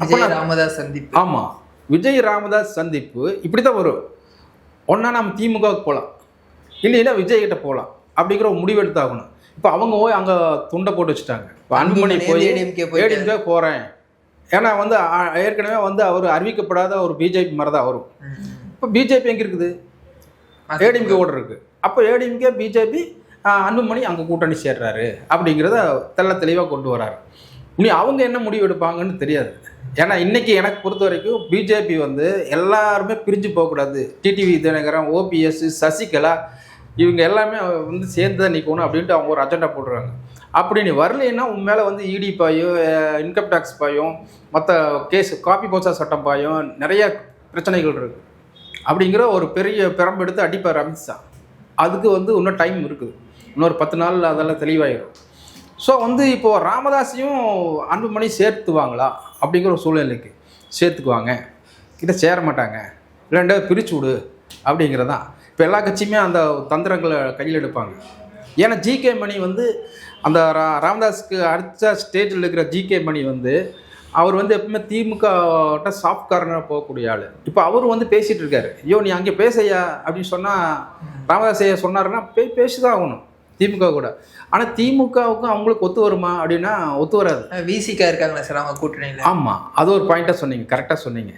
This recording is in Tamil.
விஜய் ராமதாஸ் சந்திப்பு. ஆமாம் விஜய் ராமதாஸ் சந்திப்பு இப்படி தான் வரும். ஒன்றா நம்ம திமுகவுக்கு போகலாம் இல்லைன்னா விஜய் கிட்ட போகலாம் அப்படிங்கிற ஒரு முடிவு எடுத்தாகணும் இப்போ அவங்க போய் அங்கே துண்டை போட்டு வச்சுட்டாங்க. இப்போ அன்புமணி போய். ஏடிஎம்கே போகிறேன் ஏன்னா வந்து ஏற்கனவே வந்து அவர் அறிவிக்கப்படாத ஒரு பிஜேபி மாதிரி தான் வரும். இப்போ பிஜேபி எங்கே இருக்குது? ஏடிஎம்கே ஓட இருக்கு. அப்போ ஏடிஎம்கே பிஜேபி அன்புமணி அங்கே கூட்டணி சேர்றாரு. அப்படிங்கிறத தெள்ள தெளிவாக கொண்டு வராரு. இனி அவங்க என்ன முடிவு எடுப்பாங்கன்னு தெரியாது. ஏன்னா இன்னைக்கு எனக்கு பொறுத்த வரைக்கும் பிஜேபி வந்து எல்லாருமே பிரிஞ்சு போகக்கூடாது. டிடிவி தினகரன் ஓபிஎஸ் சசிகலா இவங்க எல்லாமே வந்து சேர்ந்து தான் நிற்கணும் அப்படின்ட்டு அவங்க ஒரு அஜெண்டா போடுறாங்க. அப்படி நீ வரலைன்னா உன் மேலே வந்து இடி பாயும் இன்கம் டேக்ஸ் பாயும் மற்ற கேஸ் காப்பி போச்சா சட்டம் பாயும் நிறைய பிரச்சனைகள் இருக்குது அப்படிங்கிற ஒரு பெரிய பெரம்பு எடுத்து அடிப்பார் அமித்ஷா. அதுக்கு வந்து இன்னும் டைம் இருக்குது. இன்னொரு பத்து நாள் அதெல்லாம் தெளிவாயிடும் ஸோ வந்து இப்போது ராமதாஸையும் அன்புமணி சேர்த்துவாங்களா அப்படிங்கிற ஒரு சூழ்நிலைக்கு சேர்த்துக்குவாங்க. கிட்ட சேர மாட்டாங்க. இல்லை பிரிச்சு விடு அப்படிங்கிறதான் இப்போ எல்லா கட்சியுமே அந்த தந்திரங்களை கையில் எடுப்பாங்க. ஏன்னா ஜிகே மணி வந்து அந்த ரா ராமதாஸுக்கு அடுத்த ஸ்டேஜில் இருக்கிற ஜிகே மணி வந்து அவர் வந்து எப்பவுமே திமுகட்ட சாஃப்ட் கார்னராக போகக்கூடிய ஆள். இப்போ அவர் வந்து பேசிகிட்டு இருக்காரு. ஐயோ நீ அங்கே பேசையா அப்படின்னு சொன்னால் ராமதாஸ் ஐயா சொன்னாருன்னா பே பேசி தான் ஆகணும். திமுக கூட. ஆனால் திமுகவுக்கும் அவங்களுக்கு ஒத்து வருமா அப்படின்னா ஒத்து வராது. விசிகா இருக்காங்களா சார் அவங்க கூட்டணியில? ஆமாம் அது ஒரு பாயிண்ட்டாக சொன்னீங்க கரெக்டாக சொன்னீங்க.